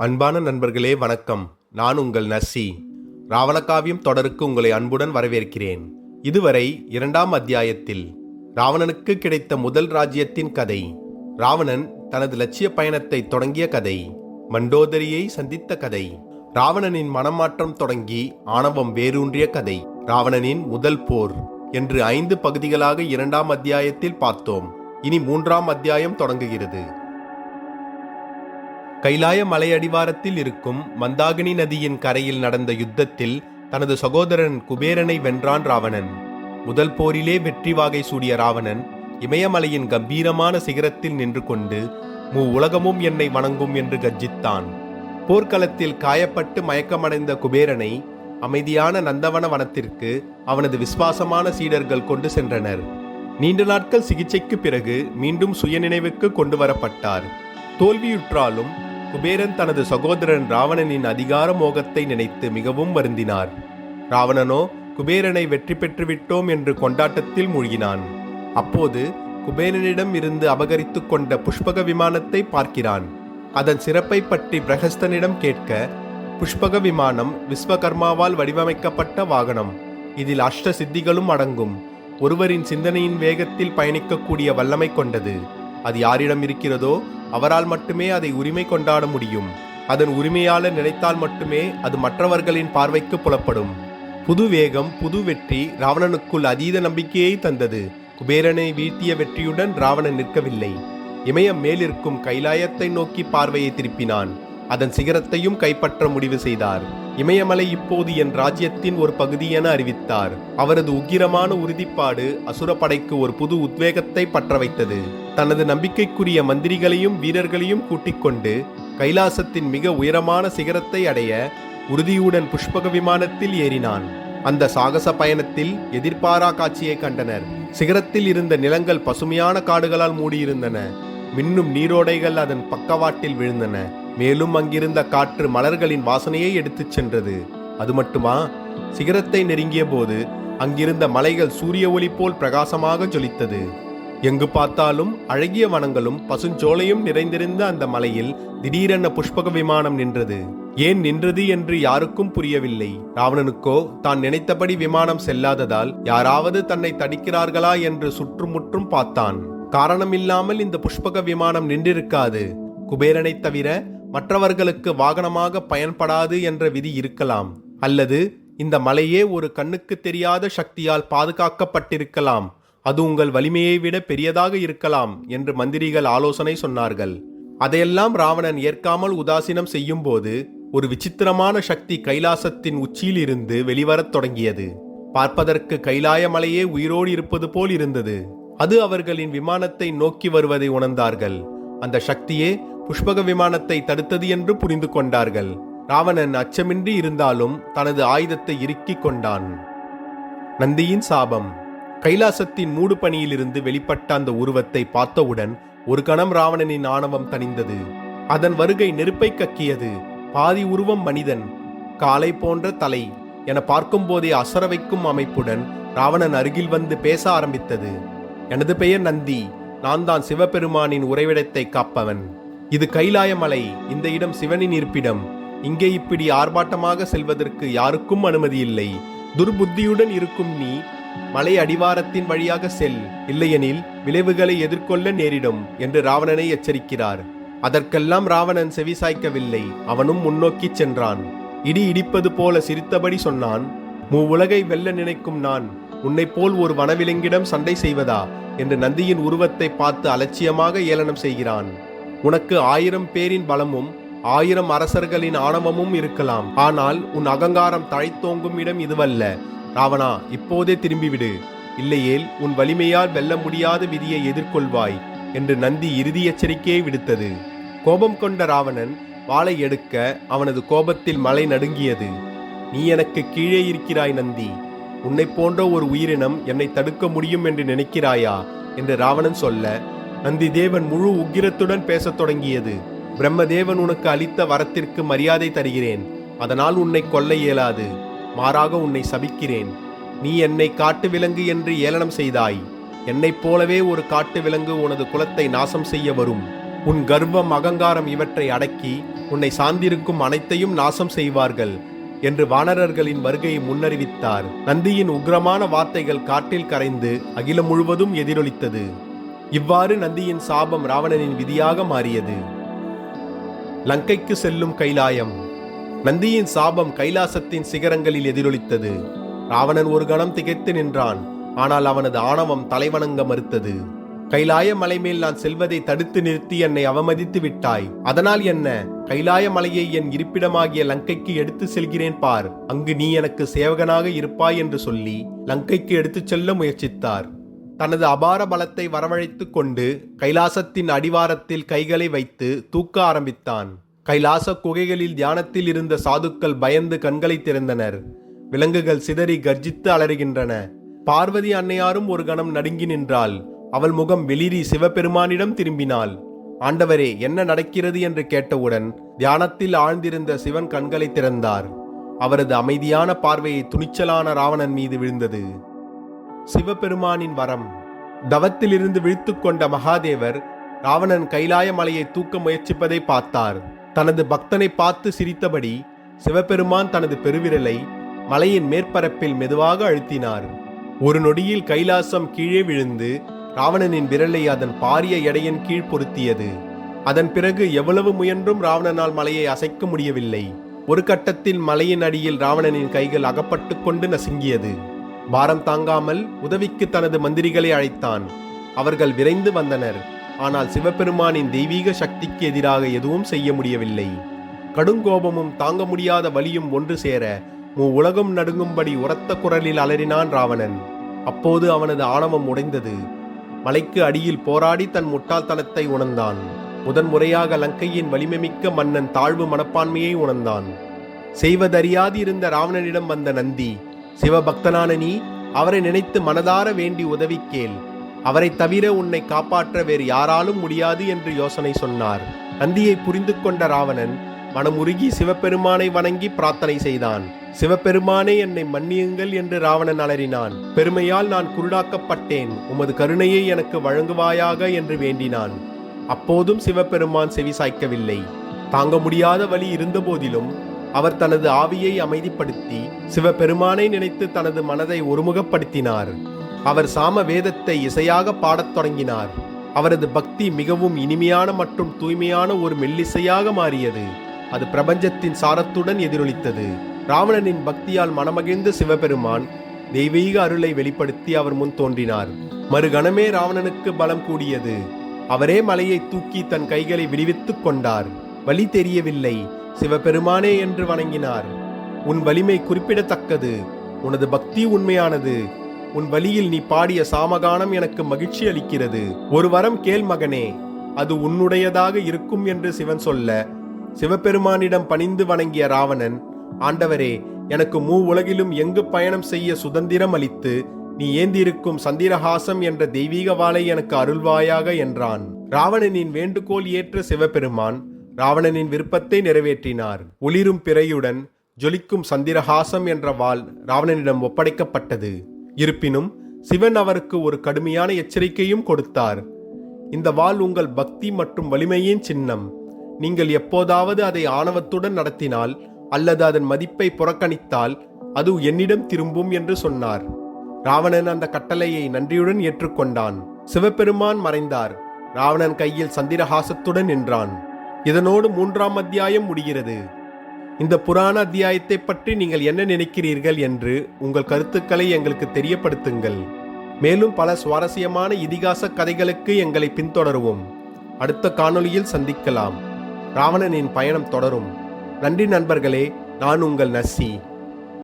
அன்பான நண்பர்களே வணக்கம். நான் உங்கள் நர்சி ராவணகாவியம் தொடருக்கு உங்களை அன்புடன் வரவேற்கிறேன். இதுவரை இரண்டாம் அத்தியாயத்தில் ராவணனுக்கு கிடைத்த முதல் ராஜ்யத்தின் கதை ராவணன் தனது லட்சிய பயணத்தை தொடங்கிய கதை மண்டோதரியை சந்தித்த கதை ராவணனின் மனமாற்றம் தொடங்கி ஆணவம் வேரூன்றிய கதை ராவணனின் முதல் போர் என்று ஐந்து பகுதிகளாக இரண்டாம் அத்தியாயத்தில் பார்த்தோம். இனி மூன்றாம் அத்தியாயம் தொடங்குகிறது. கைலாய மலையடிவாரத்தில் இருக்கும் மந்தாகினி நதியின் கரையில் நடந்த யுத்தத்தில் தனது சகோதரன் குபேரனை வென்றான் ராவணன். முதல் போரிலே வெற்றி வாகை சூடிய ராவணன் இமயமலையின் கம்பீரமான சிகரத்தில் நின்று கொண்டு மூ உலகமும் என்னை வணங்கும் என்று கர்ஜித்தான். போர்க்களத்தில் காயப்பட்டு மயக்கமடைந்த குபேரனை அமைதியான நந்தவன வனத்திற்கு அவனது விசுவாசமான சீடர்கள் கொண்டு சென்றனர். நீண்ட நாட்கள் சிகிச்சைக்கு பிறகு மீண்டும் சுயநினைவுக்கு கொண்டு வரப்பட்டார் தோல்வியுற்றாலும் குபேரன் தனது சகோதரன் ராவணனின் அதிகார மோகத்தை நினைத்து மிகவும் வருந்தினார். ராவணனோ குபேரனை வெற்றி பெற்றுவிட்டோம் என்று கொண்டாட்டத்தில் மூழ்கினான். அப்போது குபேரனிடம் இருந்து அபகரித்துக் கொண்ட புஷ்பக விமானத்தை பார்க்கிறான். அதன் சிறப்பை பற்றி பிரகஸ்தனிடம் கேட்க புஷ்பக விமானம் விஸ்வகர்மாவால் வடிவமைக்கப்பட்ட வாகனம். இதில் அஷ்ட சித்திகளும் அடங்கும். ஒருவரின் சிந்தனையின் வேகத்தில் பயணிக்கக்கூடிய வல்லமை கொண்டது. அது யாரிடம் இருக்கிறதோ அவரால் மட்டுமே அதை உரிமை கொண்டாட முடியும். அதன் உரிமையாளர் நினைத்தால் மட்டுமே அது மற்றவர்களின் பார்வைக்கு புலப்படும். புது வேகம் புது வெற்றி ராவணனுக்குள் அதீத நம்பிக்கையை தந்தது. குபேரனை வீழ்த்திய வெற்றியுடன் ராவணன் நிற்கவில்லை. இமயம் மேலிருக்கும் கைலாயத்தை நோக்கி பார்வையை திருப்பினான். அதன் சிகரத்தையும் கைப்பற்ற முடிவு செய்தார். இமயமலை இப்போது என் ராஜ்யத்தின் ஒரு பகுதி என அறிவித்தார். அவரது உக்கிரமான உறுதிப்பாடு அசுரப்படைக்கு ஒரு புது உத்வேகத்தை பற்ற வைத்தது தனது நம்பிக்கைக்குரிய மந்திரிகளையும் வீரர்களையும் கூட்டிக் கொண்டு கைலாசத்தின் மிக உயரமான சிகரத்தை அடைய உறுதியுடன் புஷ்பக விமானத்தில் ஏறினான். அந்த சாகச பயணத்தில் எதிர்பாரா காட்சியை கண்டனர். சிகரத்தில் இருந்த நிலங்கள் பசுமையான காடுகளால் மூடியிருந்தன. மின்னும் நீரோடைகள் அதன் பக்கவாட்டில் விழுந்தன. மேலும் அங்கிருந்த காற்று மலர்களின் வாசனையை எடுத்துச் சென்றது. அது மட்டுமா? சிகரத்தை நெருங்கிய போது அங்கிருந்த மலைகள் சூரிய ஒளி போல் பிரகாசமாக ஜொலித்தது. எங்கு பார்த்தாலும் அழகிய வனங்களும் பசுஞ்சோலையும் நிறைந்திருந்த அந்த மலையில் திடீரென புஷ்பக விமானம் நின்றது. ஏன் நின்றது என்று யாருக்கும் புரியவில்லை. ராவணனுக்கோ தான் நினைத்தபடி விமானம் செல்லாததால் யாராவது தன்னை தடிக்கிறார்களா என்று சுற்றுமுற்றும் பார்த்தான். காரணமில்லாமல் இந்த புஷ்பக விமானம் நின்றிருக்காது. குபேரனை தவிர மற்றவர்களுக்கு வாகனமாக பயன்படாது என்ற விதி இருக்கலாம். அல்லது இந்த மலையே ஒரு கண்ணுக்கு தெரியாத சக்தியால் பாதுகாக்கப்பட்டிருக்கலாம். அது உங்கள் வலிமையை விட பெரியதாக இருக்கலாம் என்று மந்திரிகள் ஆலோசனை சொன்னார்கள். அதையெல்லாம் ராவணன் ஏற்காமல் உதாசீனம் செய்யும்போது ஒரு விசித்திரமான சக்தி கைலாசத்தின் உச்சியில் இருந்து வெளிவரத் தொடங்கியது. பார்ப்பதற்கு கைலாய மலையே உயிரோடு இருப்பது போல் இருந்தது. அது அவர்களின் விமானத்தை நோக்கி வருவதை உணர்ந்தார்கள். அந்த சக்தியே புஷ்பக விமானத்தை தடுத்தது என்று புரிந்து கொண்டார்கள். ராவணன் அச்சமின்றி இருந்தாலும் தனது ஆயுதத்தை இறுக்கிக் கொண்டான். நந்தியின் சாபம். கைலாசத்தின் மூடு பணியிலிருந்து வெளிப்பட்ட அந்த உருவத்தை பார்த்தவுடன் ஒரு கணம் ராவணனின் ஆணவம் தணிந்தது. அதன் வருகை நெருப்பை கக்கியது. பாதி உருவம் மனிதன் காலை போன்ற தலை என பார்க்கும்போதே அசர வைக்கும் அமைப்புடன் ராவணன் அருகில் வந்து பேச ஆரம்பித்தது. எனது பெயர் நந்தி. நான் தான் சிவபெருமானின் உறைவிடத்தை காப்பவன். இது கைலாய மலை. இந்த இடம் சிவனின் இருப்பிடம். இங்கே இப்படி ஆர்ப்பாட்டமாக செல்வதற்கு யாருக்கும் அனுமதி இல்லை. துர்புத்தியுடன் இருக்கும் நீ மலை அடிவாரத்தின் வழியாக செல் இல்லையெனில் விளைவுகளை எதிர்கொள்ள நேரிடும் என்று ராவணனை எச்சரிக்கிறார். அதற்கெல்லாம் ராவணன் செவிசாய்க்கவில்லை அவனும் முன்னோக்கிச் சென்றான். இடி இடிப்பது போல சிரித்தபடி சொன்னான் மூ உலகை வெல்ல நினைக்கும் நான் உன்னைப் போல் ஒரு வனவிலங்கிடம் சண்டை செய்வதா? என்று நந்தியின் உருவத்தை பார்த்து அலட்சியமாக ஏளனம் செய்கிறான். உனக்கு ஆயிரம் பேரின் பலமும் ஆயிரம் அரசர்களின் ஆணவமும் இருக்கலாம். ஆனால் உன் அகங்காரம் தழைத்தோங்கும் இடம் இதுவல்ல. ராவணா இப்போதே திரும்பிவிடு. இல்லையேல் உன் வலிமையால் வெல்ல முடியாத விதியை எதிர்கொள்வாய் என்று நந்தி இறுதி எச்சரிக்கையை விடுத்தது. கோபம் கொண்ட ராவணன் வாளை எடுக்க அவனது கோபத்தில் மலை நடுங்கியது. நீ எனக்கு கீழே இருக்கிறாய் நந்தி. உன்னைப் போன்ற ஒரு உயிரினம் என்னை தடுக்க முடியும் என்று நினைக்கிறாயா என்று ராவணன் சொல்ல நந்தி தேவன் முழு உக்கிரத்துடன் பேசத் தொடங்கியது. பிரம்மதேவன் உனக்கு அளித்த வரத்திற்கு மரியாதை தருகிறேன். அதனால் உன்னை கொல்ல இயலாது. மாறாக உன்னை சபிக்கிறேன். நீ என்னை காட்டு விலங்கு என்று ஏளனம் செய்தாய். என்னைப் போலவே ஒரு காட்டு விலங்கு உனது குலத்தை நாசம் செய்ய வரும். உன் கர்வம் அகங்காரம் இவற்றை அடக்கி உன்னை சார்ந்திருக்கும் அனைத்தையும் நாசம் செய்வார்கள் என்று வானரர்களின் வருகையை முன்னறிவித்தார். நந்தியின் உக்கிரமான வார்த்தைகள் காட்டில் கரைந்து அகிலம் முழுவதும் எதிரொலித்தது. இவ்வாறு நந்தியின் சாபம் ராவணனின் விதியாக மாறியது. லங்கைக்கு செல்லும் கைலாயம். நந்தியின் சாபம் கைலாசத்தின் சிகரங்களில் எதிரொலித்தது. ராவணன் ஒரு கணம் திகைத்து நின்றான். ஆனால் அவனது ஆணவம் தலைவணங்க மறுத்தது. கைலாய மலை மேல் நான் செல்வதை தடுத்து நிறுத்தி என்னை அவமதித்து விட்டாய். அதனால் என்ன? கைலாய மலையை என் இருப்பிடமாகிய லங்கைக்கு எடுத்து செல்கிறேன் பார். அங்கு நீ எனக்கு சேவகனாக இருப்பாய் என்று சொல்லி லங்கைக்கு எடுத்துச் செல்ல முயற்சித்தார். தனது அபார பலத்தை வரவழைத்துக் கொண்டு கைலாசத்தின் அடிவாரத்தில் கைகளை வைத்து தூக்க ஆரம்பித்தான். கைலாச குகைகளில் தியானத்தில் இருந்த சாதுக்கள் பயந்து கண்களை திறந்தனர். விலங்குகள் சிதறி கர்ஜித்து அலறுகின்றன. பார்வதி அன்னையாரும் ஒரு கணம் நடுங்கி நின்றாள். அவள் முகம் வெளிரி சிவபெருமானிடம் திரும்பினாள். ஆண்டவரே என்ன நடக்கிறது என்று கேட்டவுடன் தியானத்தில் ஆழ்ந்திருந்த சிவன் கண்களை திறந்தார். அவரது அமைதியான பார்வையை துணிச்சலான ராவணன் மீது விழுந்தது. சிவபெருமானின் வரம். தவத்திலிருந்து விழித்துக் கொண்ட மகாதேவர் ராவணன் கைலாய மலையை தூக்க முயற்சிப்பதை பார்த்தார். தனது பக்தனை பார்த்து சிரித்தபடி சிவபெருமான் தனது பெருவிரலை மலையின் மேற்பரப்பில் மெதுவாக அழுத்தினார். ஒரு நொடியில் கைலாசம் கீழே விழுந்து ராவணனின் விரலை அதன் பாரிய எடையின் கீழ் பொருத்தியது. அதன் பிறகு எவ்வளவு முயன்றும் ராவணனால் மலையை அசைக்க முடியவில்லை. ஒரு கட்டத்தில் மலையின் அடியில் ராவணனின் கைகள் அகப்பட்டு கொண்டு நசுங்கியது. பாரம் தாங்காமல் உதவிக்கு தனது மந்திரிகளை அழைத்தான். அவர்கள் விரைந்து வந்தனர். ஆனால் சிவபெருமானின் தெய்வீக சக்திக்கு எதிராக எதுவும் செய்ய முடியவில்லை. கடுங்கோபமும் தாங்க முடியாத வலியும் ஒன்று சேர மூ உலகம் நடுங்கும்படி உரத்த குரலில் அலறினான் ராவணன். அப்போது அவனது ஆணவம் உடைந்தது. மலைக்கு அடியில் போராடி தன் முட்டாள்தனத்தை உணர்ந்தான். முதன்முறையாக லங்கையின் வலிமைமிக்க மன்னன் தாழ்வு மனப்பான்மையை உணர்ந்தான். செய்வதறியாது இருந்த ராவணனிடம் வந்த நந்தி சிவபக்தனான நீ அவரை நினைத்து மனதார வேண்டி உதவி கேள். அவரை தவிர உன்னை காப்பாற்ற வேறு யாராலும் முடியாது என்று யோசனை சொன்னார். நந்தியை புரிந்து கொண்ட ராவணன் மனமுருகி சிவபெருமானை வணங்கி பிரார்த்தனை செய்தான். சிவபெருமானே என்னை மன்னியுங்கள் என்று ராவணன் அலறினான். பெருமையால் நான் குருடாக்கப்பட்டேன். உமது கருணையை எனக்கு வழங்குவாயாக என்று வேண்டினான். அப்போதும் சிவபெருமான் செவி சாய்க்கவில்லை. தாங்க முடியாத வழி இருந்தபோதிலும் அவர் தனது ஆவியை அமைதிப்படுத்தி சிவபெருமானை நினைத்து தனது மனதை ஒருமுகப்படுத்தினார். அவர் சாம வேதத்தை இசையாக பாடத் தொடங்கினார். அவரது பக்தி மிகவும் இனிமையான மற்றும் தூய்மையான ஒரு மெல்லிசையாக மாறியது. அது பிரபஞ்சத்தின் சாரத்துடன் எதிரொலித்தது. ராவணனின் பக்தியால் மனமகிழ்ந்த சிவபெருமான் தெய்வீக அருளை வெளிப்படுத்தி அவர் முன் தோன்றினார். மறுகணமே ராவணனுக்கு பலம் கூடியது. அவரே மலையை தூக்கி தன் கைகளை விடுவித்துக் கொண்டார். வழி தெரியவில்லை. சிவபெருமானே என்று வணங்கினார். உன் வலிமை குறிப்பிடத்தக்கது. உனது பக்தி உண்மையானது. உன் வழியில் நீ பாடிய சாமகானம் எனக்கு மகிழ்ச்சி அளிக்கிறது. ஒரு வரம் கேள் மகனே அது உன்னுடையதாக இருக்கும் என்று சிவன் சொல்ல சிவபெருமானிடம் பணிந்து வணங்கிய ராவணன் ஆண்டவரே எனக்கு மூ உலகிலும் எங்கு பயணம் செய்ய சுதந்திரம் அளித்து நீ ஏந்திருக்கும் சந்திரஹாசம் என்ற தெய்வீக வாளை எனக்கு அருள்வாயாக என்றான். ராவணனின் வேண்டுகோள் ஏற்ற சிவபெருமான் ராவணனின் விருப்பத்தை நிறைவேற்றினார். ஒளிரும் பிறையுடன் ஜொலிக்கும் சந்திரஹாசம் என்ற வாள் ராவணனிடம் ஒப்படைக்கப்பட்டது. இருப்பினும் சிவன் அவருக்கு ஒரு கடுமையான எச்சரிக்கையும் கொடுத்தார். இந்த வாள் உங்கள் பக்தி மற்றும் வலிமையின் சின்னம். நீங்கள் எப்போதாவது அதை ஆணவத்துடன் நடத்தினால் அல்லது அதன் மதிப்பை புறக்கணித்தால் அது என்னிடம் திரும்பும் என்று சொன்னார். ராவணன் அந்த கட்டளையை நன்றியுடன் ஏற்றுக்கொண்டான். சிவபெருமான் மறைந்தார். ராவணன் கையில் சந்திரஹாசத்துடன் நின்றான். இதனோடு மூன்றாம் அத்தியாயம் முடிகிறது. இந்த புராண அத்தியாயத்தை பற்றி நீங்கள் என்ன நினைக்கிறீர்கள் என்று உங்கள் கருத்துக்களை எங்களுக்கு தெரியப்படுத்துங்கள். மேலும் பல சுவாரஸ்யமான இதிகாச கதைகளுக்கு எங்களை பின்தொடருவோம். அடுத்த காணொளியில் சந்திக்கலாம். ராவணனின் பயணம் தொடரும். நன்றி நண்பர்களே நான் உங்கள் நஸ்ஸி.